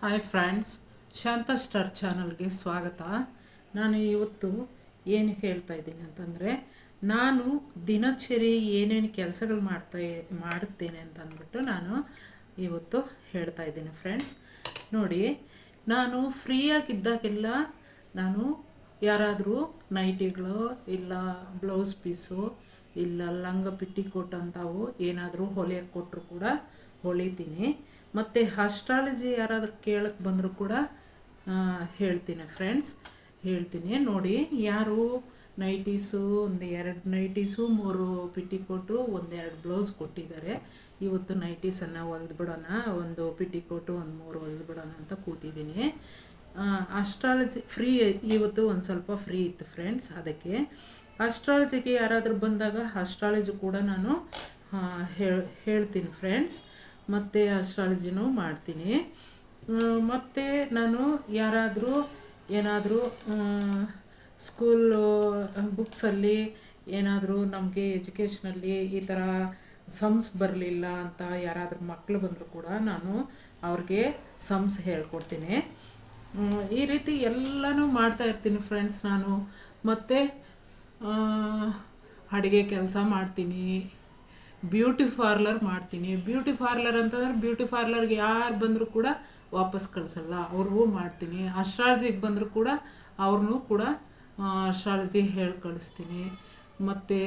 Hi friends ಶಾಂತ star ಚಾನಲ್ಗೆ ಸ್ವಾಗತ. ನಾನು ಇವತ್ತು ಏನು ಹೇಳ್ತಾ ಇದ್ದೀನಿ ಅಂತಂದರೆ, ನಾನು ದಿನಚರಿ ಏನೇನು ಕೆಲಸಗಳು ಮಾಡ್ತಾ ಮಾಡುತ್ತೇನೆ ಅಂತ ಅಂದ್ಬಿಟ್ಟು ನಾನು ಇವತ್ತು ಹೇಳ್ತಾ ಇದ್ದೀನಿ ಫ್ರೆಂಡ್ಸ್ ನೋಡಿ, ನಾನು ಫ್ರೀಯಾಗಿದ್ದಾಗೆಲ್ಲ ನಾನು ಯಾರಾದರೂ ನೈಟಿಗಳು ಇಲ್ಲ ಬ್ಲೌಸ್ ಪೀಸು ಇಲ್ಲ ಲಂಗ ಪಿಟ್ಟಿಕೋಟ್ ಅಂತಾವು ಏನಾದರೂ ಹೊಲಿಯಕ್ಕೆ ಕೊಟ್ಟರು ಕೂಡ ಹೊಲಿತೀನಿ. ಮತ್ತು ಅಸ್ಟ್ರಾಲಜಿ ಯಾರಾದರೂ ಕೇಳಕ್ಕೆ ಬಂದರೂ ಕೂಡ ಹೇಳ್ತೀನಿ ಫ್ರೆಂಡ್ಸ್ ಹೇಳ್ತೀನಿ. ನೋಡಿ, ಯಾರು ನೈಟೀಸು ಒಂದು ಎರಡು ನೈಟೀಸು ಮೂರು ಪಿಟ್ಟಿಕೋಟು ಒಂದೆರಡು ಬ್ಲೌಸ್ ಕೊಟ್ಟಿದ್ದಾರೆ. ಇವತ್ತು ನೈಟೀಸನ್ನು ಹೊಲ್ದು ಬಿಡೋಣ. ಒಂದು ಕೊಟ್ಟು ಒಂದು ಮೂರು ಹೊಲ್ದು ಬಿಡೋಣ ಅಂತ ಕೂತಿದ್ದೀನಿ. ಅಸ್ಟ್ರಾಲಜಿ ಫ್ರೀ ಇವತ್ತು ಒಂದು ಸ್ವಲ್ಪ ಫ್ರೀ ಇತ್ತು ಫ್ರೆಂಡ್ಸ್ ಅದಕ್ಕೆ. ಅಸ್ಟ್ರಾಲಜಿಗೆ ಯಾರಾದರೂ ಬಂದಾಗ ಅಸ್ಟ್ರಾಲಜಿ ಕೂಡ ನಾನು ಹೇಳ್ತೀನಿ ಫ್ರೆಂಡ್ಸ್ ಮತ್ತು ಅಸ್ಟ್ರಾಲಜಿನೂ ಮಾಡ್ತೀನಿ. ಮತ್ತು ನಾನು ಯಾರಾದರೂ ಏನಾದರೂ ಸ್ಕೂಲು ಬುಕ್ಸಲ್ಲಿ ಏನಾದರೂ ನಮಗೆ ಎಜುಕೇಷನಲ್ಲಿ ಈ ಥರ ಸಮ್ಸ್ ಬರಲಿಲ್ಲ ಅಂತ ಯಾರಾದರೂ ಮಕ್ಕಳು ಬಂದರೂ ಕೂಡ ನಾನು ಅವ್ರಿಗೆ ಸಮ್ಸ್ ಹೇಳ್ಕೊಡ್ತೀನಿ. ಈ ರೀತಿ ಎಲ್ಲನೂ ಮಾಡ್ತಾ ಇರ್ತೀನಿ ಫ್ರೆಂಡ್ಸ್ ನಾನು. ಮತ್ತು ಅಡುಗೆ ಕೆಲಸ ಮಾಡ್ತೀನಿ. ಬ್ಯೂಟಿ ಪಾರ್ಲರ್ ಮಾಡ್ತೀನಿ. ಬ್ಯೂಟಿ ಪಾರ್ಲರ್ ಅಂತಂದ್ರೆ ಬ್ಯೂಟಿ ಪಾರ್ಲರ್ಗೆ ಯಾರು ಬಂದರೂ ಕೂಡ ವಾಪಸ್ ಕಳಿಸಲ್ಲ. ಅವ್ರಿಗೂ ಮಾಡ್ತೀನಿ. ಅಸ್ಟ್ರಾಲಜಿಗೆ ಬಂದರೂ ಕೂಡ ಅವ್ರನ್ನೂ ಕೂಡ ಅಸ್ಟ್ರಾಲಜಿ ಹೇಳಿ ಕಳಿಸ್ತೀನಿ. ಮತ್ತು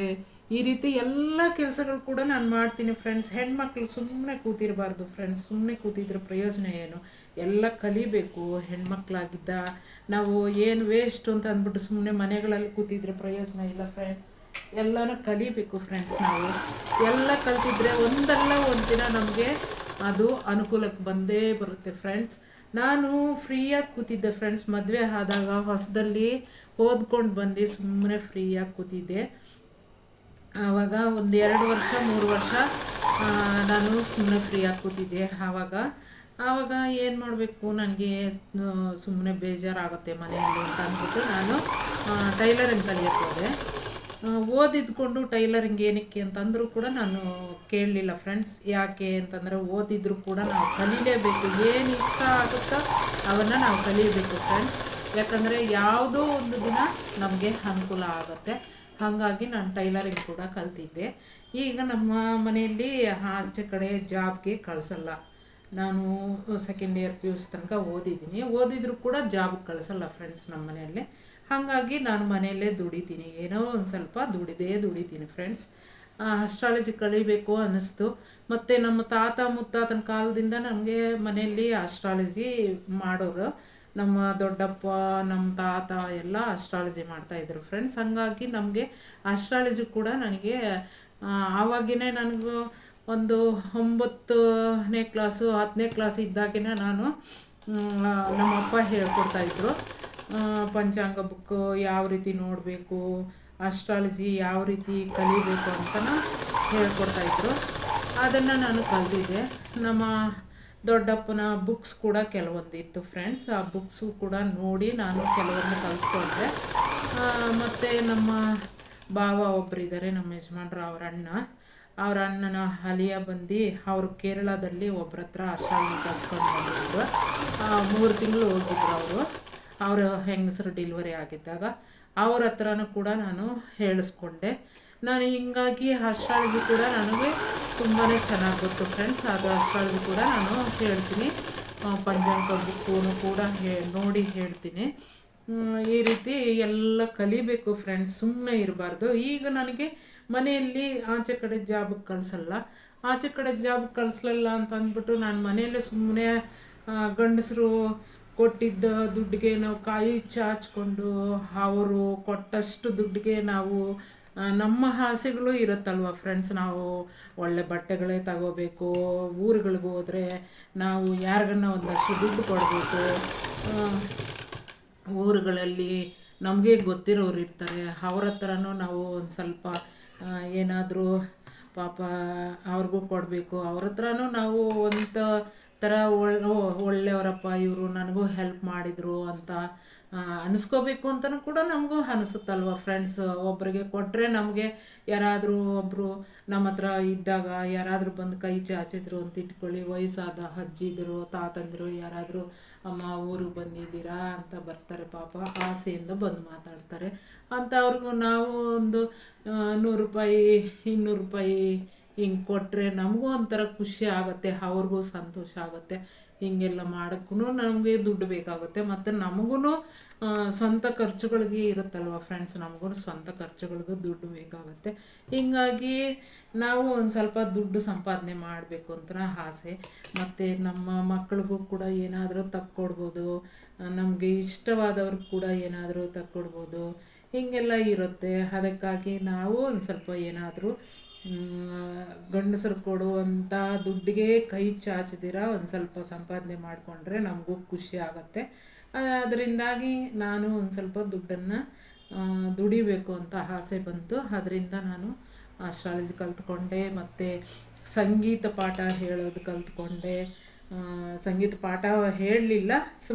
ಈ ರೀತಿ ಎಲ್ಲ ಕೆಲಸಗಳು ಕೂಡ ನಾನು ಮಾಡ್ತೀನಿ ಫ್ರೆಂಡ್ಸ್ ಹೆಣ್ಮಕ್ಳು ಸುಮ್ಮನೆ ಕೂತಿರಬಾರ್ದು ಫ್ರೆಂಡ್ಸ್ ಸುಮ್ಮನೆ ಕೂತಿದ್ರೆ ಪ್ರಯೋಜನ ಏನು? ಎಲ್ಲ ಕಲಿಬೇಕು. ಹೆಣ್ಮಕ್ಳಾಗಿದ್ದ ನಾವು ಏನು ವೇಸ್ಟ್ ಅಂತ ಅಂದ್ಬಿಟ್ಟು ಸುಮ್ಮನೆ ಮನೆಗಳಲ್ಲಿ ಕೂತಿದ್ರೆ ಪ್ರಯೋಜನ ಇಲ್ಲ ಫ್ರೆಂಡ್ಸ್ ಎಲ್ಲನೂ ಕಲಿಬೇಕು ಫ್ರೆಂಡ್ಸ್ ನಾವು. ಎಲ್ಲ ಕಲ್ತಿದ್ರೆ ಒಂದಲ್ಲ ಒಂದು ದಿನ ನಮಗೆ ಅದು ಅನುಕೂಲಕ್ಕೆ ಬಂದೇ ಬರುತ್ತೆ ಫ್ರೆಂಡ್ಸ್ ನಾನು ಫ್ರೀಯಾಗಿ ಕೂತಿದ್ದೆ ಫ್ರೆಂಡ್ಸ್ ಮದುವೆ ಆದಾಗ ಹೊಸದಲ್ಲಿ ಓದ್ಕೊಂಡು ಬಂದು ಸುಮ್ಮನೆ ಫ್ರೀಯಾಗಿ ಕೂತಿದ್ದೆ. ಆವಾಗ ಒಂದು ಎರಡು ವರ್ಷ, ಮೂರು ವರ್ಷ ನಾನು ಸುಮ್ಮನೆ ಫ್ರೀಯಾಗಿ ಕೂತಿದ್ದೆ ಆವಾಗ. ಆವಾಗ ಏನು ಮಾಡಬೇಕು? ನನಗೆ ಸುಮ್ಮನೆ ಬೇಜಾರಾಗುತ್ತೆ ಮನೆಯಲ್ಲಿ ಅಂತ ಅಂದ್ಬಿಟ್ಟು ನಾನು ಟೈಲರಿಂಗ್ ಕಲಿಯಕ್ಕೆ ಹೋದೆ. ಓದಿದ್ಕೊಂಡು ಟೈಲರಿಂಗ್ ಏನಕ್ಕೆ ಅಂತಂದರೂ ಕೂಡ ನಾನು ಕೇಳಲಿಲ್ಲ ಫ್ರೆಂಡ್ಸ್. ಯಾಕೆ ಅಂತಂದರೆ ಓದಿದ್ರು ಕೂಡ ನಾವು ಕಲೀಲೇಬೇಕು. ಏನು ಇಷ್ಟ ಆಗುತ್ತೋ ಅವನ್ನು ನಾವು ಕಲಿಯಬೇಕು ಫ್ರೆಂಡ್ಸ್. ಯಾಕಂದರೆ ಯಾವುದೋ ಒಂದು ದಿನ ನಮಗೆ ಅನುಕೂಲ ಆಗುತ್ತೆ. ಹಾಗಾಗಿ ನಾನು ಟೈಲರಿಂಗ್ ಕೂಡ ಕಲ್ತಿದ್ದೆ. ಈಗ ನಮ್ಮ ಮನೆಯಲ್ಲಿ ಆಚೆ ಕಡೆ ಜಾಬ್ಗೆ ಕಳಿಸಲ್ಲ. ನಾನು second year P U C ತನಕ ಓದಿದ್ದೀನಿ. ಓದಿದ್ರು ಕೂಡ ಜಾಬ್ಗೆ ಕಳಿಸಲ್ಲ ಫ್ರೆಂಡ್ಸ್ ನಮ್ಮ ಮನೆಯಲ್ಲೇ. ಹಾಗಾಗಿ ನಾನು ಮನೆಯಲ್ಲೇ ದುಡಿತೀನಿ. ಏನೋ ಒಂದು ಸ್ವಲ್ಪ ದುಡಿದೇ ದುಡಿತೀನಿ ಫ್ರೆಂಡ್ಸ್ ಅಸ್ಟ್ರಾಲಜಿ ಕಲಿಬೇಕು ಅನ್ನಿಸ್ತು ಮತ್ತು ನಮ್ಮ ತಾತ ಮುತ್ತಾತನ ಕಾಲದಿಂದ ನಮಗೆ ಮನೆಯಲ್ಲಿ ಅಸ್ಟ್ರಾಲಜಿ ಮಾಡೋದು. ನಮ್ಮ ದೊಡ್ಡಪ್ಪ, ನಮ್ಮ ತಾತ ಎಲ್ಲ ಅಸ್ಟ್ರಾಲಜಿ ಮಾಡ್ತಾಯಿದ್ರು ಫ್ರೆಂಡ್ಸ್ ಹಂಗಾಗಿ ನಮಗೆ ಅಸ್ಟ್ರಾಲಜಿ ಕೂಡ ನನಗೆ ಆವಾಗಿನೇ ನನಗೂ ಒಂದು ಒಂಬತ್ತನೇ ಕ್ಲಾಸು ಹತ್ತನೇ ಕ್ಲಾಸ್ ಇದ್ದಾಗಿನ ನಾನು ನಮ್ಮಪ್ಪ ಹೇಳ್ಕೊಡ್ತಾಯಿದ್ರು ಪಂಚಾಂಗ ಬುಕ್ ಯಾವ ರೀತಿ ನೋಡಬೇಕು ಅಸ್ಟ್ರಾಲಜಿ ಯಾವ ರೀತಿ ಕಲಿಬೇಕು ಅಂತನ ಹೇಳ್ಕೊಡ್ತಾಯಿದ್ರು ಅದನ್ನು ನಾನು ಕಲಿತಿದ್ದೆ ನಮ್ಮ ದೊಡ್ಡಪ್ಪನ ಬುಕ್ಸ್ ಕೂಡ ಕೆಲವೊಂದಿತ್ತು ಫ್ರೆಂಡ್ಸ್ ಆ ಬುಕ್ಸು ಕೂಡ ನೋಡಿ ನಾನು ಕೆಲವೊಂದು ಕಲಿತ್ಕೊಂಡೆ. ಮತ್ತು ನಮ್ಮ ಭಾವ ಒಬ್ಬರಿದ್ದಾರೆ ನಮ್ಮ ಯಜಮಾನ್ರು ಅವ್ರ ಅಣ್ಣ. ಅವ್ರ ಅಣ್ಣನ ಅಲಿಯ ಬಂದು ಅವರು ಕೇರಳದಲ್ಲಿ ಒಬ್ಬರ ಹತ್ರ ಅಷ್ಟಾಗಿ ಕಲ್ತ್ಕೊಂಡು ಬಂದಿದ್ರು. ಮೂರು ತಿಂಗಳು ಹೋಗಿದ್ರು ಅವರು. ಅವರ ಹೆಂಗಸರು ಡೆಲಿವರಿ ಆಗಿದ್ದಾಗ ಅವ್ರ ಹತ್ರನೂ ಕೂಡ ನಾನು ಹೇಳಿಸ್ಕೊಂಡೆ. ನಾನು ಹಿಂಗಾಗಿ ಅಷ್ಟಾಗಿ ಕೂಡ ನನಗೆ ತುಂಬಾ ಚೆನ್ನಾಗಿ ಗೊತ್ತು ಫ್ರೆಂಡ್ಸ್ ಅದು ಅಷ್ಟಾಗಿ ಕೂಡ ನಾನು ಹೇಳ್ತೀನಿ. ಪಂಚಾಂಗ ಬುಕ್ಕೂ ಕೂಡ ಹೇ, ನೋಡಿ ಹೇಳ್ತೀನಿ. ಈ ರೀತಿ ಎಲ್ಲ ಕಲಿಬೇಕು ಫ್ರೆಂಡ್ಸ್ ಸುಮ್ಮನೆ ಇರಬಾರ್ದು. ಈಗ ನನಗೆ ಮನೆಯಲ್ಲಿ ಆಚೆ ಕಡೆ ಜಾಬ್ಗೆ ಕಳಿಸಲ್ಲ. ಆಚೆ ಕಡೆ ಜಾಬ್ ಕಳಿಸ್ಲಲ್ಲ ಅಂತ ಅಂದ್ಬಿಟ್ಟು ನಾನು ಮನೆಯಲ್ಲೇ ಸುಮ್ಮನೆ ಗಂಡಸರು ಕೊಟ್ಟಿದ್ದ ದುಡ್ಡಿಗೆ ನಾವು ಕಾಯಿ ಚಾಚ್ಕೊಂಡು ಅವರು ಕೊಟ್ಟಷ್ಟು ದುಡ್ಡಿಗೆ ನಾವು ನಮ್ಮ ಆಸೆಗಳು ಇರುತ್ತಲ್ವ ಫ್ರೆಂಡ್ಸ್ ನಾವು ಒಳ್ಳೆ ಬಟ್ಟೆಗಳೇ ತಗೋಬೇಕು, ಊರುಗಳಿಗೆ ಹೋದರೆ ನಾವು ಯಾರಿಗನ್ನ ಒಂದಷ್ಟು ದುಡ್ಡು ಕೊಡಬೇಕು. ಊರುಗಳಲ್ಲಿ ನಮಗೆ ಗೊತ್ತಿರೋರು ಇರ್ತಾರೆ, ಅವ್ರ ಹತ್ರನೂ ನಾವು ಒಂದು ಸ್ವಲ್ಪ ಏನಾದರೂ ಪಾಪ ಅವ್ರಿಗೂ ಕೊಡಬೇಕು. ಅವ್ರ ಹತ್ರನೂ ನಾವು ಒಂದು ಥರ ಒಳ್ಳೆ ಒಳ್ಳೆಯವರಪ್ಪ, ಇವರು ನನಗೂ ಹೆಲ್ಪ್ ಮಾಡಿದರು ಅಂತ ಅನಿಸ್ಕೋಬೇಕು ಅಂತಲೂ ಕೂಡ ನಮಗೂ ಅನಿಸುತ್ತಲ್ವ ಫ್ರೆಂಡ್ಸ್ ಒಬ್ಬರಿಗೆ ಕೊಟ್ಟರೆ ನಮಗೆ ಯಾರಾದರೂ ಒಬ್ಬರು ನಮ್ಮ ಹತ್ರ ಇದ್ದಾಗ ಯಾರಾದರೂ ಬಂದು ಕೈ ಚಾಚಿದ್ರು ಅಂತ ಇಟ್ಕೊಳ್ಳಿ, ವಯಸ್ಸಾದ ಅಜ್ಜಿದ್ರು, ತಾತಂದಿರು, ಯಾರಾದರೂ ಅಮ್ಮ ಊರಿಗೆ ಬಂದಿದ್ದೀರಾ ಅಂತ ಬರ್ತಾರೆ ಪಾಪ, ಆಸೆಯಿಂದ ಬಂದು ಮಾತಾಡ್ತಾರೆ. ಅಂತ ಅವ್ರಿಗೂ ನಾವು ಒಂದು ನೂರು ರೂಪಾಯಿ, ಇನ್ನೂರು ರೂಪಾಯಿ ಹಿಂಗೆ ಕೊಟ್ಟರೆ ನಮಗೂ ಒಂಥರ ಖುಷಿ ಆಗುತ್ತೆ, ಅವ್ರಿಗೂ ಸಂತೋಷ ಆಗುತ್ತೆ. ಹೀಗೆಲ್ಲ ಮಾಡೋಕ್ಕೂ ನಮಗೆ ದುಡ್ಡು ಬೇಕಾಗುತ್ತೆ. ಮತ್ತು ನಮಗೂ ಸ್ವಂತ ಖರ್ಚುಗಳಿಗೆ ಇರುತ್ತಲ್ವ ಫ್ರೆಂಡ್ಸ್ ನಮಗೂ ಸ್ವಂತ ಖರ್ಚುಗಳಿಗೂ ದುಡ್ಡು ಬೇಕಾಗುತ್ತೆ. ಹೀಗಾಗಿ ನಾವು ಒಂದು ಸ್ವಲ್ಪ ದುಡ್ಡು ಸಂಪಾದನೆ ಮಾಡಬೇಕು ಅಂತ ಆಸೆ. ಮತ್ತು ನಮ್ಮ ಮಕ್ಕಳಿಗೂ ಕೂಡ ಏನಾದರೂ ತಕ್ಕೊಡ್ಬೋದು. ನಮಗೆ ಇಷ್ಟವಾದವ್ರಿಗೆ ಕೂಡ ಏನಾದರೂ ತಕ್ಕೊಡ್ಬೋದು. ಹೀಗೆಲ್ಲ ಇರುತ್ತೆ. ಅದಕ್ಕಾಗಿ ನಾವು ಒಂದು ಸ್ವಲ್ಪ ಏನಾದರೂ ಗಂಡಸರು ಕೊಡುವಂಥ ದುಡ್ಡಿಗೆ ಕೈ ಚಾಚದಿರ, ಒಂದು ಸ್ವಲ್ಪ ಸಂಪಾದನೆ ಮಾಡಿಕೊಂಡ್ರೆ ನಮಗೂ ಖುಷಿ ಆಗುತ್ತೆ. ಅದರಿಂದಾಗಿ ನಾನು ಒಂದು ಸ್ವಲ್ಪ ದುಡ್ಡನ್ನು ದುಡಿಬೇಕು ಅಂತ ಆಸೆ ಬಂತು. ಅದರಿಂದ ನಾನು ಆಸ್ಟ್ರಾಲಜಿ ಕಲ್ತ್ಕೊಂಡೆ, ಮತ್ತು ಸಂಗೀತ ಪಾಠ ಹೇಳೋದು ಕಲ್ತ್ಕೊಂಡೆ. ಸಂಗೀತ ಪಾಠ ಹೇಳಲಿಲ್ಲ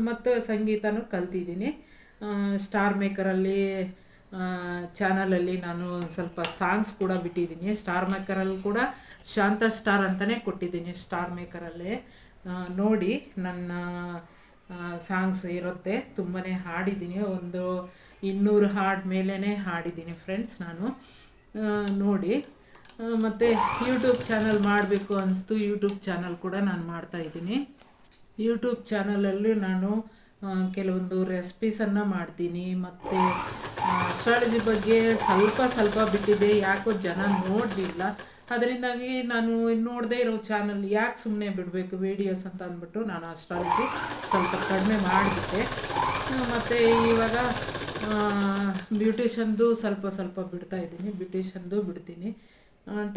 ಮತ್ತು ಸಂಗೀತನೂ ಕಲ್ತಿದ್ದೀನಿ. ಸ್ಟಾರ್ ಮೇಕರಲ್ಲಿ ಚಾನಲಲ್ಲಿ ನಾನು ಸ್ವಲ್ಪ ಸಾಂಗ್ಸ್ ಕೂಡ ಬಿಟ್ಟಿದ್ದೀನಿ. ಸ್ಟಾರ್ ಮೇಕರಲ್ಲಿ ಕೂಡ ಶಾಂತ ಸ್ಟಾರ್ ಅಂತಲೇ ಕೊಟ್ಟಿದ್ದೀನಿ ಸ್ಟಾರ್ ಮೇಕರಲ್ಲೇ ನೋಡಿ ನನ್ನ ಸಾಂಗ್ಸ್ ಇರುತ್ತೆ. ತುಂಬಾ ಹಾಡಿದ್ದೀನಿ. ಒಂದು ಇನ್ನೂರು ಹಾಡ್ ಮೇಲೇ ಹಾಡಿದ್ದೀನಿ ಫ್ರೆಂಡ್ಸ್ ನಾನು. ನೋಡಿ. ಮತ್ತು ಯೂಟ್ಯೂಬ್ ಚಾನಲ್ ಮಾಡಬೇಕು ಅನಿಸ್ತು. ಯೂಟ್ಯೂಬ್ ಚಾನಲ್ ಕೂಡ ನಾನು ಮಾಡ್ತಾಯಿದ್ದೀನಿ ಯೂಟ್ಯೂಬ್ ಚಾನಲಲ್ಲೂ ನಾನು ಕೆಲವೊಂದು ರೆಸಿಪೀಸನ್ನು ಮಾಡ್ತೀನಿ. ಮತ್ತು ಅಸ್ಟ್ರಾಲಜಿ ಬಗ್ಗೆ ಸ್ವಲ್ಪ ಸ್ವಲ್ಪ ಬಿಟ್ಟಿದೆ, ಯಾಕೋ ಜನ ನೋಡಲಿಲ್ಲ. ಅದರಿಂದಾಗಿ ನಾನು ನೋಡದೇ ಇರೋ ಚಾನಲ್ ಯಾಕೆ ಸುಮ್ಮನೆ ಬಿಡಬೇಕು ವೀಡಿಯೋಸ್ ಅಂತ ಅಂದ್ಬಿಟ್ಟು ನಾನು ಆಸ್ಟ್ರಾಲಜಿ ಸ್ವಲ್ಪ ಕಡಿಮೆ ಮಾಡಿಬಿಟ್ಟೆ ಮತ್ತು ಇವಾಗ ಬ್ಯೂಟಿಷನ್ದು ಸ್ವಲ್ಪ ಸ್ವಲ್ಪ ಬಿಡ್ತಾ ಇದ್ದೀನಿ ಬ್ಯೂಟಿಷನ್ದು ಬಿಡ್ತೀನಿ.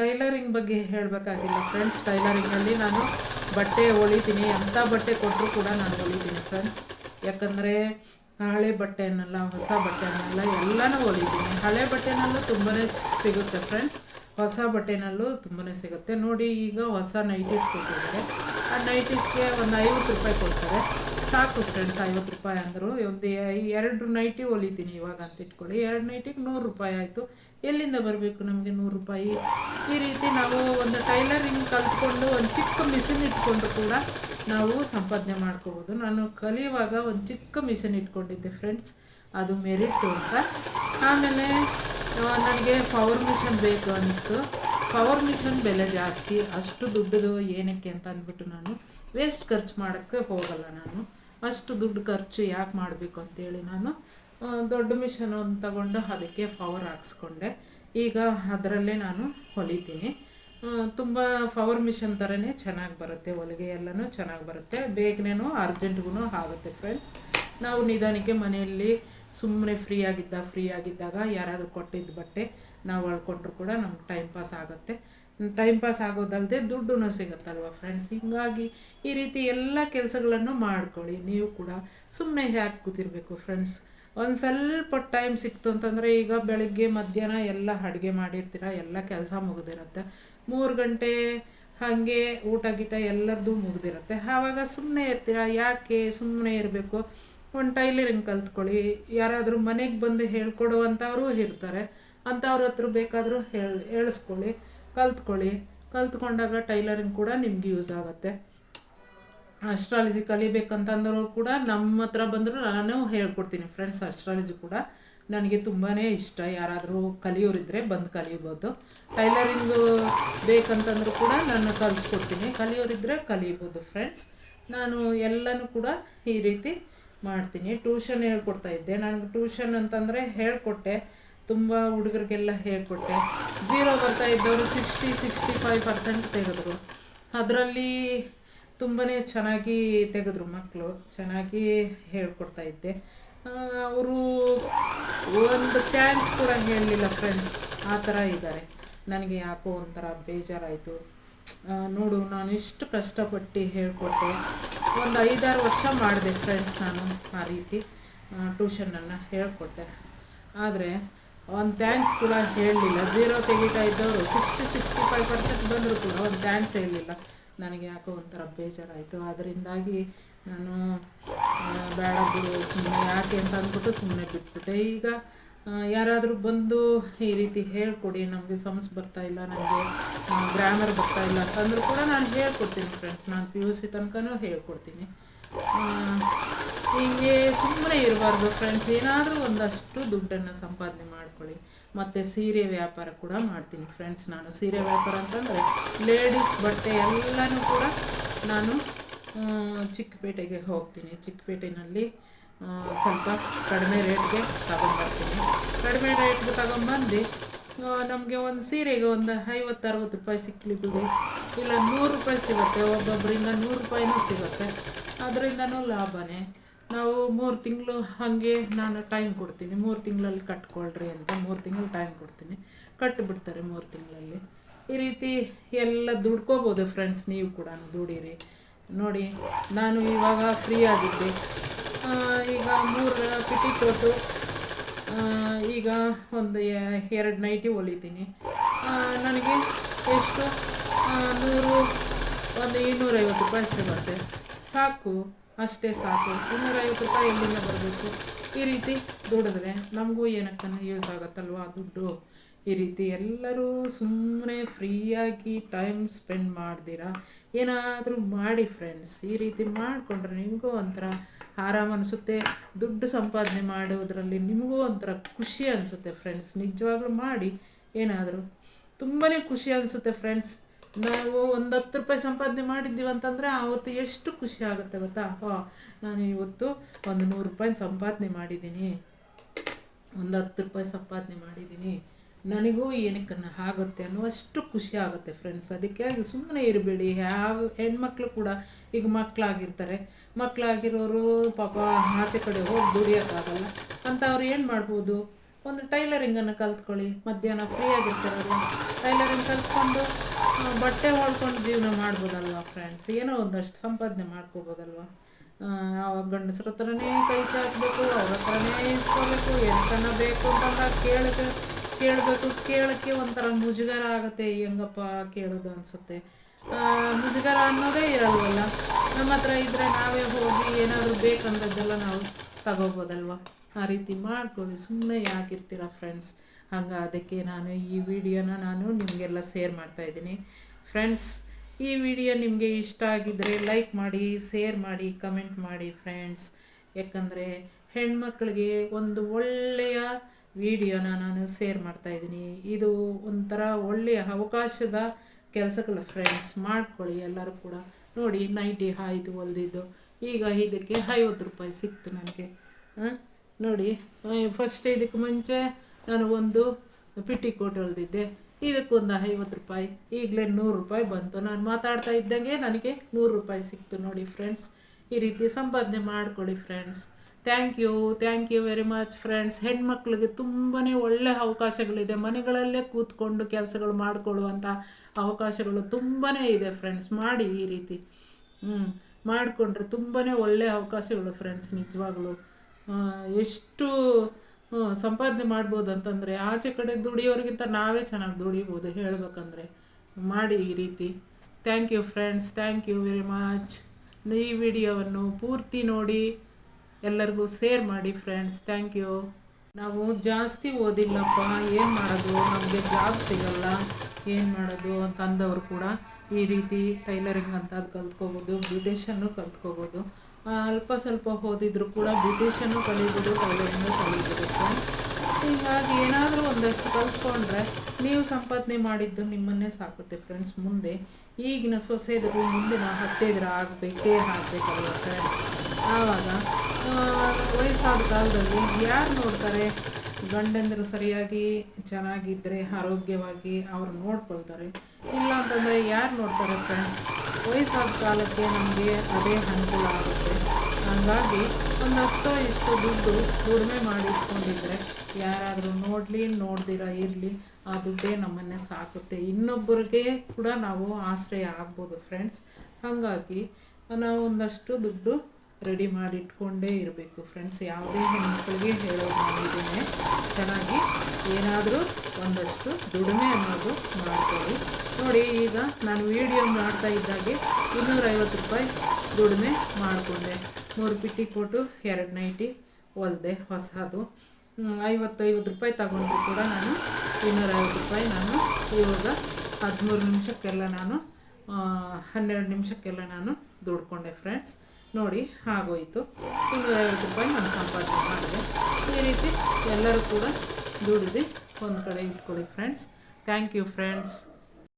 ಟೈಲರಿಂಗ್ ಬಗ್ಗೆ ಹೇಳಬೇಕಾಗಿಲ್ಲ ಫ್ರೆಂಡ್ಸ್ ಟೈಲರಿಂಗಲ್ಲಿ ನಾನು ಬಟ್ಟೆ ಹೊಲಿತೀನಿ, ಎಂಥ ಬಟ್ಟೆ ಕೊಟ್ಟರು ಕೂಡ ನಾನು ಹೊಲಿತೀನಿ ಫ್ರೆಂಡ್ಸ್ ಯಾಕಂದರೆ ಹಳೆ ಬಟ್ಟೆನೆಲ್ಲ ಹೊಸ ಬಟ್ಟೆನೆಲ್ಲ ಎಲ್ಲನೂ ಹೊಲಿತೀನಿ ಹಳೆ ಬಟ್ಟೆನಲ್ಲೂ ತುಂಬಾ ಸಿಗುತ್ತೆ ಫ್ರೆಂಡ್ಸ್ ಹೊಸ ಬಟ್ಟೆನಲ್ಲೂ ತುಂಬಾ ಸಿಗುತ್ತೆ. ನೋಡಿ, ಈಗ ಹೊಸ ನೈಟೀಸ್ ಕೊಟ್ಟಿದ್ದಾರೆ. ಆ ನೈಟೀಸ್ಗೆ ಒಂದು ಐವತ್ತು ರೂಪಾಯಿ ಕೊಡ್ತಾರೆ. ಸಾಕು ಫ್ರೆಂಡ್ಸ್ ಐವತ್ತು ರೂಪಾಯಿ ಅಂದರು. ಒಂದು ಎರಡು ನೈಟಿ ಹೊಲಿತೀನಿ ಇವಾಗ ಅಂತ ಇಟ್ಕೊಳ್ಳಿ. ಎರಡು ನೈಟಿಗೆ ನೂರು ರೂಪಾಯಿ ಆಯಿತು. ಎಲ್ಲಿಂದ ಬರಬೇಕು ನಮಗೆ ನೂರು ರೂಪಾಯಿ? ಈ ರೀತಿ ನಾವು ಒಂದು ಟೈಲರಿಂಗ್ ಕಲ್ತ್ಕೊಂಡು, ಒಂದು ಚಿಕ್ಕ ಮಿಷಿನ್ ಇಟ್ಕೊಂಡು ಕೂಡ ನಾವು ಸಂಪಾದನೆ ಮಾಡ್ಕೋಬೋದು. ನಾನು ಕಲಿಯುವಾಗ ಒಂದು ಚಿಕ್ಕ ಮಿಷನ್ ಇಟ್ಕೊಂಡಿದ್ದೆ ಫ್ರೆಂಡ್ಸ್. ಅದು ಮೆರಿಟ್ ಅಂತ. ಆಮೇಲೆ ನನಗೆ ಪವರ್ ಮಿಷನ್ ಬೇಕು ಅನ್ನಿಸ್ತು. ಪವರ್ ಮಿಷನ್ ಬೆಲೆ ಜಾಸ್ತಿ, ಅಷ್ಟು ದುಡ್ಡದು ಏನಕ್ಕೆ ಅಂತ ಅಂದ್ಬಿಟ್ಟು ನಾನು ವೇಸ್ಟ್ ಖರ್ಚು ಮಾಡೋಕ್ಕೆ ಹೋಗಲ್ಲ ನಾನು. ಅಷ್ಟು ದುಡ್ಡು ಖರ್ಚು ಯಾಕೆ ಮಾಡಬೇಕು ಅಂತೇಳಿ ನಾನು ದೊಡ್ಡ ಮಿಷನ್ ಒಂದು ತಗೊಂಡು ಅದಕ್ಕೆ ಪವರ್ ಹಾಕ್ಸ್ಕೊಂಡೆ. ಈಗ ಅದರಲ್ಲೇ ನಾನು ಹೊಲಿತೀನಿ. ತುಂಬ ಫವರ್ ಮಿಷನ್ ಥರನೇ ಚೆನ್ನಾಗಿ ಬರುತ್ತೆ. ಹೊಲಿಗೆ ಎಲ್ಲನೂ ಚೆನ್ನಾಗಿ ಬರುತ್ತೆ. ಬೇಗನೇನು ಅರ್ಜೆಂಟ್ಗೂ ಆಗುತ್ತೆ ಫ್ರೆಂಡ್ಸ್ ನಾವು ನಿಧಾನಕ್ಕೆ ಮನೆಯಲ್ಲಿ ಸುಮ್ಮನೆ ಫ್ರೀ ಆಗಿದ್ದ ಫ್ರೀ ಆಗಿದ್ದಾಗ ಯಾರಾದರೂ ಕೊಟ್ಟಿದ್ದ ಬಟ್ಟೆ ನಾವು ಹೊಳ್ಕೊಂಡ್ರು ಕೂಡ ನಮ್ಗೆ ಟೈಮ್ ಪಾಸ್ ಆಗುತ್ತೆ. ಟೈಮ್ ಪಾಸ್ ಆಗೋದಲ್ಲದೆ ದುಡ್ಡು ಸಿಗುತ್ತಲ್ವ ಫ್ರೆಂಡ್ಸ್ ಹಿಂಗಾಗಿ ಈ ರೀತಿ ಎಲ್ಲ ಕೆಲಸಗಳನ್ನು ಮಾಡ್ಕೊಳ್ಳಿ. ನೀವು ಕೂಡ ಸುಮ್ಮನೆ ಯಾಕೆ ಕೂತಿರ್ಬೇಕು ಫ್ರೆಂಡ್ಸ್ ಒಂದು ಸ್ವಲ್ಪ ಟೈಮ್ ಸಿಕ್ತು ಅಂತಂದರೆ ಈಗ ಬೆಳಗ್ಗೆ, ಮಧ್ಯಾಹ್ನ ಎಲ್ಲ ಅಡುಗೆ ಮಾಡಿರ್ತೀರ, ಎಲ್ಲ ಕೆಲಸ ಮುಗಿದಿರುತ್ತೆ. ಮೂರು ಗಂಟೆ ಹಾಗೆ ಊಟ ಗೀಟ ಎಲ್ಲರದ್ದು ಮುಗಿದಿರುತ್ತೆ. ಆವಾಗ ಸುಮ್ಮನೆ ಇರ್ತೀರ? ಯಾಕೆ ಸುಮ್ಮನೆ ಇರಬೇಕು? ಒಂದು ಟೈಲರಿಂಗ್ ಕಲ್ತ್ಕೊಳ್ಳಿ. ಯಾರಾದರೂ ಮನೆಗೆ ಬಂದು ಹೇಳ್ಕೊಡುವಂಥವ್ರು ಇರ್ತಾರೆ. ಅಂಥವ್ರ ಹತ್ರ ಬೇಕಾದರೂ ಹೇಳಿ, ಹೇಳಿಸ್ಕೊಳ್ಳಿ. ಕಲ್ತ್ಕೊಳ್ಳಿ. ಕಲ್ತ್ಕೊಂಡಾಗ ಟೈಲರಿಂಗ್ ಕೂಡ ನಿಮ್ಗೆ ಯೂಸ್ ಆಗುತ್ತೆ. ಅಸ್ಟ್ರಾಲಜಿ ಕಲಿಬೇಕಂತಂದರೂ ಕೂಡ ನಮ್ಮ ಹತ್ರ ಬಂದರೂ ನಾನು ಹೇಳ್ಕೊಡ್ತೀನಿ ಫ್ರೆಂಡ್ಸ್, ಅಸ್ಟ್ರಾಲಜಿ ಕೂಡ. ನನಗೆ ತುಂಬಾ ಇಷ್ಟ ಯಾರಾದರೂ ಕಲಿಯೋರಿದ್ದರೆ ಬಂದು ಕಲಿಬೋದು. ಟೈಲರಿಂಗು ಬೇಕಂತಂದ್ರೂ ಕೂಡ ನಾನು ಕಲಿಸ್ಕೊಡ್ತೀನಿ. ಕಲಿಯೋರಿದ್ದರೆ ಕಲಿಬೋದು ಫ್ರೆಂಡ್ಸ್. ನಾನು ಎಲ್ಲನೂ ಕೂಡ ಈ ರೀತಿ ಮಾಡ್ತೀನಿ. ಟ್ಯೂಷನ್ ಹೇಳ್ಕೊಡ್ತಾ ಇದ್ದೆ. ನನಗೆ ಟ್ಯೂಷನ್ ಅಂತಂದರೆ ಹೇಳ್ಕೊಟ್ಟೆ. ತುಂಬ ಹುಡುಗರಿಗೆಲ್ಲ ಹೇಳ್ಕೊಟ್ಟೆ. ಜೀರೋ ಬರ್ತಾ ಇದ್ದವರು ಸಿಕ್ಸ್ಟಿ ಸಿಕ್ಸ್ಟಿ ಫೈವ್ ಪರ್ಸೆಂಟ್ ತೆಗೆದ್ರು. ಅದರಲ್ಲಿ ತುಂಬಾ ಚೆನ್ನಾಗಿ ತೆಗೆದ್ರು ಮಕ್ಕಳು ಚೆನ್ನಾಗಿ ಹೇಳ್ಕೊಡ್ತಾ ಇದ್ದೆ. ಅವರು ಒಂದು ಥ್ಯಾಂಕ್ಸ್ ಕೂಡ ಹೇಳಲಿಲ್ಲ ಫ್ರೆಂಡ್ಸ್ ಆ ಥರ ಇದ್ದಾರೆ. ನನಗೆ ಯಾಕೋ ಒಂಥರ ಬೇಜಾರಾಯಿತು. ನೋಡು, ನಾನು ಇಷ್ಟು ಕಷ್ಟಪಟ್ಟು ಹೇಳಿಕೊಟ್ಟೆ ಒಂದು ಐದಾರು ವರ್ಷ ಮಾಡಿದೆ ಫ್ರೆಂಡ್ಸ್ ನಾನು ಆ ರೀತಿ ಟ್ಯೂಷನನ್ನು ಹೇಳಿಕೊಟ್ಟೆ. ಆದರೆ ಒಂದು ಥ್ಯಾಂಕ್ಸ್ ಕೂಡ ಹೇಳಲಿಲ್ಲ. ಝೀರೋ ತೆಗಿತಾ ಇದ್ದವರು ಸಿಕ್ಸ್ಟಿ ಸಿಕ್ಸ್ಟಿ ಫೈವ್ ಪರ್ಸೆಂಟ್ ಬಂದರೂ ಕೂಡ ಒಂದು ಥ್ಯಾಂಕ್ಸ್ ಹೇಳಲಿಲ್ಲ. ನನಗೆ ಯಾಕೋ ಒಂಥರ ಬೇಜಾರಾಯಿತು. ಅದರಿಂದಾಗಿ ನಾನು ಬೇಡ ಬಿಡು ಸುಮ್ಮನೆ ಯಾಕೆ ಅಂತ ಅಂದ್ಬಿಟ್ಟು ಸುಮ್ಮನೆ ಬಿಟ್ಬಿಟ್ಟೆ. ಈಗ ಯಾರಾದರೂ ಬಂದು ಈ ರೀತಿ ಹೇಳ್ಕೊಡಿ, ನಮಗೆ ಬರ್ತಾ ಇಲ್ಲ ನನಗೆ ಗ್ರಾಮರ್ ಬರ್ತಾ ಇಲ್ಲ ಅಂತಂದ್ರೂ ಕೂಡ ನಾನು ಹೇಳ್ಕೊಡ್ತೀನಿ ಫ್ರೆಂಡ್ಸ್ ನಾನು ಪಿ ಯು ಸಿ ತನಕನೂ ಹೇಳ್ಕೊಡ್ತೀನಿ. ಹೀಗೆ ಸುಮ್ಮನೆ ಇರಬಾರ್ದು ಫ್ರೆಂಡ್ಸ್ ಏನಾದರೂ ಒಂದಷ್ಟು ದುಡ್ಡನ್ನು ಸಂಪಾದನೆ ಮಾಡ್ಕೊಳ್ಳಿ. ಮತ್ತು ಸೀರೆ ವ್ಯಾಪಾರ ಕೂಡ ಮಾಡ್ತೀನಿ ಫ್ರೆಂಡ್ಸ್ ನಾನು ಸೀರೆ ವ್ಯಾಪಾರ ಅಂತಂದರೆ ಲೇಡೀಸ್ ಬಟ್ಟೆ ಎಲ್ಲನೂ ಕೂಡ ನಾನು ಚಿಕ್ಕಪೇಟೆಗೆ ಹೋಗ್ತೀನಿ. ಚಿಕ್ಕಪೇಟೆಯಲ್ಲಿ ಸ್ವಲ್ಪ ಕಡಿಮೆ ರೇಟ್ಗೆ ತಗೊಂಡ್ಬರ್ತೀನಿ ಕಡಿಮೆ ರೇಟ್ಗೆ ತಗೊಂಡ್ಬಂದು ನಮಗೆ ಒಂದು ಸೀರೆಗೆ ಒಂದು ಐವತ್ತು, ಅರವತ್ತು ರೂಪಾಯಿ ಸಿಕ್ಕಲಿ ಬಿಡಿ ಇಲ್ಲ, ನೂರು ರೂಪಾಯಿ ಸಿಗುತ್ತೆ, ಒಬ್ಬೊಬ್ಬರಿಂದ ನೂರು ರೂಪಾಯಿನೂ ಸಿಗುತ್ತೆ. ಅದರಿಂದನೂ ಲಾಭನೇ. ನಾವು ಮೂರು ತಿಂಗಳು ಹಾಗೆ ನಾನು ಟೈಮ್ ಕೊಡ್ತೀನಿ. ಮೂರು ತಿಂಗಳಲ್ಲಿ ಕಟ್ಕೊಳ್ರಿ ಅಂತ ಮೂರು ತಿಂಗಳು ಟೈಮ್ ಕೊಡ್ತೀನಿ. ಕಟ್ಟಿಬಿಡ್ತಾರೆ ಮೂರು ತಿಂಗಳಲ್ಲಿ. ಈ ರೀತಿ ಎಲ್ಲ ದುಡ್ಕೋಬೋದು ಫ್ರೆಂಡ್ಸ್, ನೀವು ಕೂಡ ದುಡೀರಿ. ನೋಡಿ, ನಾನು ಇವಾಗ ಫ್ರೀ ಆಗಿದ್ದೆ. ಈಗ ಮೂರು ಪಿಟಿ ಕೊಟ್ಟು ಈಗ ಒಂದು ಎರಡು ನೈಟಿ ಹೊಲಿತೀನಿ. ನನಗೆ ಎಷ್ಟು? ನೂರು, ಒಂದು ಇನ್ನೂರೈವತ್ತು ರೂಪಾಯಿ ಸಿಗುತ್ತೆ ಸಾಕು, ಅಷ್ಟೇ ಸಾಕು. ಇನ್ನೂರೈವತ್ತು ರೂಪಾಯಿ ಇಲ್ಲಿಂದ ಬರಬೇಕು? ಈ ರೀತಿ ದುಡಿದ್ರೆ ನಮಗೂ ಏನಕ್ಕನ ಯೂಸ್ ಆಗುತ್ತಲ್ವ ದುಡ್ಡು? ಈ ರೀತಿ ಎಲ್ಲರೂ ಸುಮ್ಮನೆ ಫ್ರೀಯಾಗಿ ಟೈಮ್ ಸ್ಪೆಂಡ್ ಮಾಡ್ದಿರ? ಏನಾದರೂ ಮಾಡಿ ಫ್ರೆಂಡ್ಸ್ ಈ ರೀತಿ ಮಾಡಿಕೊಂಡ್ರೆ ನಿಮಗೂ ಒಂಥರ ಆರಾಮ ಅನಿಸುತ್ತೆ. ದುಡ್ಡು ಸಂಪಾದನೆ ಮಾಡೋದರಲ್ಲಿ ನಿಮಗೂ ಒಂಥರ ಖುಷಿ ಅನಿಸುತ್ತೆ ಫ್ರೆಂಡ್ಸ್ ನಿಜವಾಗ್ಲೂ ಮಾಡಿ ಏನಾದರೂ. ತುಂಬಾ ಖುಷಿ ಅನಿಸುತ್ತೆ ಫ್ರೆಂಡ್ಸ್ ನಾವು ಒಂದು ಹತ್ತು ರೂಪಾಯಿ ಸಂಪಾದನೆ ಮಾಡಿದ್ದೀವಿ ಅಂತಂದರೆ ಆವತ್ತು ಎಷ್ಟು ಖುಷಿ ಆಗುತ್ತೆ ಗೊತ್ತಾ? ಹಾ, ನಾನು ಇವತ್ತು ಒಂದು ನೂರು ರೂಪಾಯಿ ಸಂಪಾದನೆ ಮಾಡಿದ್ದೀನಿ. ಒಂದು ಹತ್ತು ರೂಪಾಯಿ ಸಂಪಾದನೆ ಮಾಡಿದ್ದೀನಿ. ನನಗೂ ಏನಕ್ಕನ್ನ ಆಗುತ್ತೆ ಅನ್ನುವಷ್ಟು ಖುಷಿ ಆಗುತ್ತೆ ಫ್ರೆಂಡ್ಸ್ ಅದಕ್ಕೆ ಸುಮ್ಮನೆ ಇರಬೇಡಿ. ಯಾವ ಹೆಣ್ಮಕ್ಳು ಕೂಡ ಈಗ ಮಕ್ಕಳಾಗಿರ್ತಾರೆ ಮಕ್ಕಳಾಗಿರೋರು ಪಾಪ ಆಚೆ ಕಡೆ ಹೋಗಿ ದುಡಿಯೋಕ್ಕಾಗಲ್ಲ. ಅಂತ ಅವ್ರು ಏನು ಮಾಡ್ಬೋದು? ಒಂದು ಟೈಲರಿಂಗನ್ನು ಕಲ್ತ್ಕೊಳ್ಳಿ. ಮಧ್ಯಾಹ್ನ ಫ್ರೀ ಆಗಿರ್ತಾರಲ್ಲ ಟೈಲರಿಂಗ್ ಕಲ್ತ್ಕೊಂಡು ಬಟ್ಟೆ ಹೊಡ್ಕೊಂಡು ಜೀವನ ಮಾಡ್ಬೋದಲ್ವಾ ಫ್ರೆಂಡ್ಸ್ ಏನೋ ಒಂದಷ್ಟು ಸಂಪಾದನೆ ಮಾಡ್ಕೋಬೋದಲ್ವ? ಗಂಡಸ್ರ ಹತ್ರನೇ ಕೈ ಚಾಚಬೇಕು, ಅವ್ರ ಹತ್ರನೇ ಇಸ್ಕೋಬೇಕು ಎಂತನ ಬೇಕು ಅಂತ ಕೇಳಕ್ಕೆ ಕೇಳಬೇಕು, ಕೇಳೋಕ್ಕೆ ಒಂಥರ ಮುಜುಗರ ಆಗುತ್ತೆ ಹೆಂಗಪ್ಪ ಕೇಳೋದು ಅನಿಸುತ್ತೆ. ಮುಜುಗರ ಅನ್ನೋದೇ ಇರಲ್ವಲ್ಲ? ನಮ್ಮ ಹತ್ರ ಇದ್ದರೆ ನಾವೇ ಹೋಗಿ ಏನಾದರೂ ಬೇಕಂದದ್ದೆಲ್ಲ ನಾವು ತಗೋಬೋದಲ್ವ? ಆ ರೀತಿ ಮಾಡ್ಕೊಳ್ಳಿ ಸುಮ್ಮನೆ ಯಾಕಿರ್ತೀರ ಫ್ರೆಂಡ್ಸ್ ಹಂಗೆ ಅದಕ್ಕೆ ನಾನು ಈ ವಿಡಿಯೋನ ನಾನು ನಿಮಗೆಲ್ಲ ಶೇರ್ ಮಾಡ್ತಾಯಿದ್ದೀನಿ ಫ್ರೆಂಡ್ಸ್ ಈ ವಿಡಿಯೋ ನಿಮಗೆ ಇಷ್ಟ ಆಗಿದ್ದರೆ ಲೈಕ್ ಮಾಡಿ ಶೇರ್ ಮಾಡಿ ಕಮೆಂಟ್ ಮಾಡಿ ಫ್ರೆಂಡ್ಸ್ ಯಾಕಂದರೆ ಹೆಣ್ಮಕ್ಳಿಗೆ ಒಂದು ಒಳ್ಳೆಯ ವಿಡಿಯೋನ ನಾನು ಶೇರ್ ಮಾಡ್ತಾಯಿದ್ದೀನಿ ಇದು ಒಂಥರ ಒಳ್ಳೆಯ ಅವಕಾಶದ ಕೆಲಸಗಳ ಫ್ರೆಂಡ್ಸ್ ಮಾಡ್ಕೊಳ್ಳಿ ಎಲ್ಲರೂ ಕೂಡ. ನೋಡಿ ನೈಟಿ ಆಯಿತು ಹೊಲ್ದಿದ್ದು ಈಗ ಇದಕ್ಕೆ ಐವತ್ತು ರೂಪಾಯಿ ಸಿಕ್ತು ನನಗೆ. ನೋಡಿ ಫಸ್ಟ್ ಇದಕ್ಕೆ ಮುಂಚೆ ನಾನು ಒಂದು ಪಿಟ್ಟಿಕೋಟ್ ಹೊಲ್ದಿದ್ದೆ ಇದಕ್ಕೊಂದು ಐವತ್ತು ರೂಪಾಯಿ. ಈಗಲೇ ನೂರು ರೂಪಾಯಿ ಬಂತು. ನಾನು ಮಾತಾಡ್ತಾ ಇದ್ದಂಗೆ ನನಗೆ ನೂರು ರೂಪಾಯಿ ಸಿಕ್ತು ನೋಡಿ ಫ್ರೆಂಡ್ಸ್ ಈ ರೀತಿ ಸಂಪಾದನೆ ಮಾಡ್ಕೊಳ್ಳಿ friends thank you thank you very much friends ಹೆಣ್ಮಕ್ಳಿಗೆ ತುಂಬಾ ಒಳ್ಳೆ ಅವಕಾಶಗಳಿದೆ. ಮನೆಗಳಲ್ಲೇ ಕೂತ್ಕೊಂಡು ಕೆಲಸಗಳು ಮಾಡಿಕೊಳ್ಳುವಂಥ ಅವಕಾಶಗಳು ತುಂಬಾ ಇದೆ ಫ್ರೆಂಡ್ಸ್ ಮಾಡಿ ಈ ರೀತಿ. ಹ್ಞೂ ಮಾಡಿಕೊಂಡ್ರೆ ತುಂಬಾ ಒಳ್ಳೆ ಅವಕಾಶಗಳು ಫ್ರೆಂಡ್ಸ್ ನಿಜವಾಗ್ಲೂ. ಎಷ್ಟು ಸಂಪಾದನೆ ಮಾಡ್ಬೋದು ಅಂತಂದರೆ, ಆಚೆ ಕಡೆ ದುಡಿಯೋರಿಗಿಂತ ನಾವೇ ಚೆನ್ನಾಗಿ ದುಡಿಬೋದು ಹೇಳಬೇಕಂದ್ರೆ. ಮಾಡಿ ಈ ರೀತಿ. Thank you friends thank you very much ಈ ವಿಡಿಯೋವನ್ನು ಪೂರ್ತಿ ನೋಡಿ. ಎಲ್ಲರಿಗೂ ಶೇರ್ ಮಾಡಿ ಫ್ರೆಂಡ್ಸ್ ಥ್ಯಾಂಕ್ ಯು ನಾವು ಜಾಸ್ತಿ ಓದಿಲ್ಲಪ್ಪ, ಏನು ಮಾಡೋದು? ನಮಗೆ ಜಾಬ್ ಸಿಗಲ್ಲ, ಏನು ಮಾಡೋದು ಅಂತ ಅಂದವರು ಕೂಡ ಈ ರೀತಿ ಟೈಲರಿಂಗ್ ಅಂತ ಅದು ಕಲ್ತ್ಕೋಬೋದು ಬ್ಯೂಟಿಷನ್ನು ಕಲ್ತ್ಕೋಬೋದು. ಅಲ್ಪ ಸ್ವಲ್ಪ ಓದಿದ್ರು ಕೂಡ ಬ್ಯೂಟಿಷನ್ನು ಕಲಿಬೋದು ಟೈಲರಿಂಗ್ ಕಲಿಬೋದು. ಹೀಗಾಗಿ ಏನಾದರೂ ಒಂದಷ್ಟು ಕಲ್ತ್ಕೊಂಡ್ರೆ ನೀವು ಸಂಪಾದನೆ ಮಾಡಿದ್ದು ನಿಮ್ಮನ್ನೇ ಸಾಕುತ್ತೆ ಫ್ರೆಂಡ್ಸ್ ಮುಂದೆ. ಈಗಿನ ಸೊಸೆದ್ರು ಮುಂದಿನ ಹತ್ತೈದರ ಆಗಬೇಕೇ ಆಗಬೇಕಲ್ವ ಫ್ರೆಂಡ್ಸ್ ಆವಾಗ ವಯಸ್ಸಾದ ಕಾಲದಲ್ಲಿ ಯಾರು ನೋಡ್ತಾರೆ? ಗಂಡಂದಿರು ಸರಿಯಾಗಿ ಚೆನ್ನಾಗಿದ್ದರೆ ಆರೋಗ್ಯವಾಗಿ ಅವ್ರು ನೋಡ್ಕೊಳ್ತಾರೆ. ಇಲ್ಲ ಅಂತಂದರೆ ಯಾರು ನೋಡ್ತಾರೆ ಫ್ರೆಂಡ್ಸ್ ವಯಸ್ಸಾದ ಕಾಲಕ್ಕೆ ನಮಗೆ ಅದೇ ಅನುಕೂಲ ಆಗುತ್ತೆ. ಹಾಗಾಗಿ ಒಂದಷ್ಟು ಇಷ್ಟು ದುಡ್ಡು ದುಡಿಮೆ ಮಾಡಿ ಇಟ್ಕೊಂಡಿದ್ರೆ ಯಾರಾದರೂ ನೋಡಲಿ, ನೋಡ್ದಿರ, ಇರಲಿ, ಆ ದುಡ್ಡೇ ನಮ್ಮನ್ನೇ ಸಾಕುತ್ತೆ. ಇನ್ನೊಬ್ಬರಿಗೆ ಕೂಡ ನಾವು ಆಶ್ರಯ ಆಗ್ಬೋದು ಫ್ರೆಂಡ್ಸ್ ಹಾಗಾಗಿ ನಾವು ಒಂದಷ್ಟು ದುಡ್ಡು ರೆಡಿ ಮಾಡಿಟ್ಕೊಂಡೇ ಇರಬೇಕು. ಫ್ರೆಂಡ್ಸ್, ಯಾವುದೇ ಮಕ್ಕಳಿಗೆ ಹೇಳೋದು ನಾನು ಚೆನ್ನಾಗಿ ಏನಾದರೂ ಒಂದಷ್ಟು ದುಡಿಮೆ ಅನ್ನೋದು ಮಾಡ್ಕೊಳ್ಳಿ. ನೋಡಿ, ಈಗ ನಾನು ವಿಡಿಯೋ ಮಾಡ್ತಾ ಇದ್ದಾಗೆ ಇನ್ನೂರೈವತ್ತು ರೂಪಾಯಿ ದುಡಿಮೆ ಮಾಡಿಕೊಂಡೆ. ಮೂರು ಪಿಟ್ಟಿ ಕೊಟ್ಟು ಎರಡು ನೈಟಿ ಹೊಲ್ದೆ, ಹೊಸದು. ಐವತ್ತೈವತ್ತು ರೂಪಾಯಿ ತಗೊಂಡು ಕೂಡ ನಾನು ಇನ್ನೂರೈವತ್ತು ರೂಪಾಯಿ ನಾನು ಇವಾಗ ಹದಿಮೂರು ನಿಮಿಷಕ್ಕೆಲ್ಲ ನಾನು ಹನ್ನೆರಡು ನಿಮಿಷಕ್ಕೆಲ್ಲ ನಾನು ದುಡ್ಕೊಂಡೆ, ಫ್ರೆಂಡ್ಸ್. ನೋಡಿ ಆಗೋಯಿತು ಐವತ್ತು ರೂಪಾಯಿ ನಾನು ಸಂಪಾದನೆ ಮಾಡಿದೆ. ಈ ರೀತಿ ಎಲ್ಲರೂ ಕೂಡ ದುಡಿದು ಒಂದು ಕಡೆ ಇಟ್ಕೊಳ್ಳಿ ಫ್ರೆಂಡ್ಸ್ ಥ್ಯಾಂಕ್ ಯು ಫ್ರೆಂಡ್ಸ್